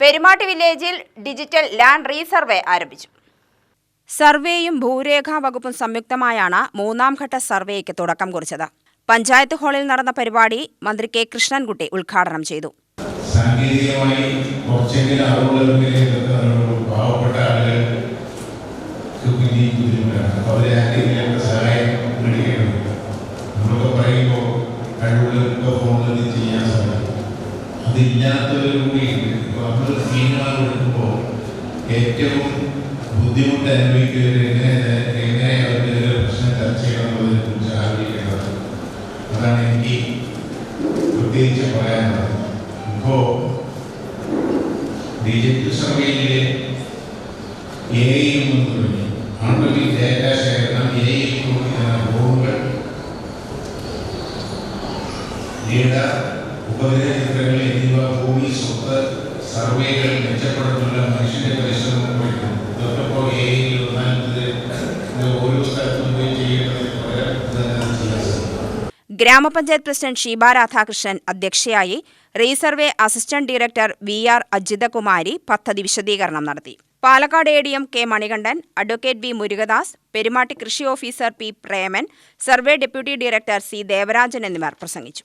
പെരുമാട്ടി വില്ലേജിൽ digital land resurvey ആരംഭിച്ചു. സർവേയും ഭൂരേഖാ വകുപ്പും സംയുക്തമായാണ് മൂന്നാം ഘട്ട സർവേയ്ക്ക് തുടക്കം കുറിച്ചത്. പഞ്ചായത്ത് ഹാളിൽ നടന്ന പരിപാടി മന്ത്രി കെ കൃഷ്ണൻകുട്ടി ഉദ്ഘാടനം ചെയ്തു. സാങ്കേതികമായി കുറച്ചെങ്കിലും അറിവുള്ളവർക്ക് ഇതൊക്കെ ഒരു പാവപ്പെട്ട ആളുകൾക്ക് വലിയ ബുദ്ധിമുട്ടാണ്. അവരെ ആരെങ്കിലും സഹായം മേടിക്കേണ്ടത് നമ്മളൊക്കെ പറയുമ്പോൾ കഴിവുള്ളവർക്ക് ഫോണിൽ ചെയ്യാൻ സാധിക്കും അതില്ലാത്തവരും കൂടി ഏറ്റവും ബുദ്ധിമുട്ട് അനുഭവിക്കുന്നവർ എങ്ങനെ എങ്ങനെ അവരുടെ ഒരു പ്രശ്നം ചർച്ച ചെയ്യണമെന്നതിനെ കുറിച്ച് ആലോചിക്കേണ്ടത് അതാണ് എനിക്ക് പ്രത്യേകിച്ച് പറയാനുള്ളത്. ഇപ്പോൾ ഡിജിറ്റൽ സർവേയിലെ എ ഐയും തുടങ്ങി. ആളുകളിൽ ഡേറ്റ ശേഖരണം എ ഐ ഫോണുകൾ ഡേറ്റ ഉപഗ്രഹ ചിത്രങ്ങൾ എന്നിവ ഭൂമി സ്വത്ത് സർവേകൾ മെച്ചപ്പെടുത്തുന്ന മനുഷ്യന്റെ പരിശ്രമം ഇതൊക്കെ ഗ്രാമപഞ്ചായത്ത് പ്രസിഡന്റ് ഷീബ രാധാകൃഷ്ണൻ അധ്യക്ഷയായി resurvey assistant director V R Ajithakumari പദ്ധതി വിശദീകരണം നടത്തി. Palakkad A D M K Manikandan advocate B Murukadas Perumatty കൃഷി officer P Preman survey deputy director C Devarajan എന്നിവർ പ്രസംഗിച്ചു.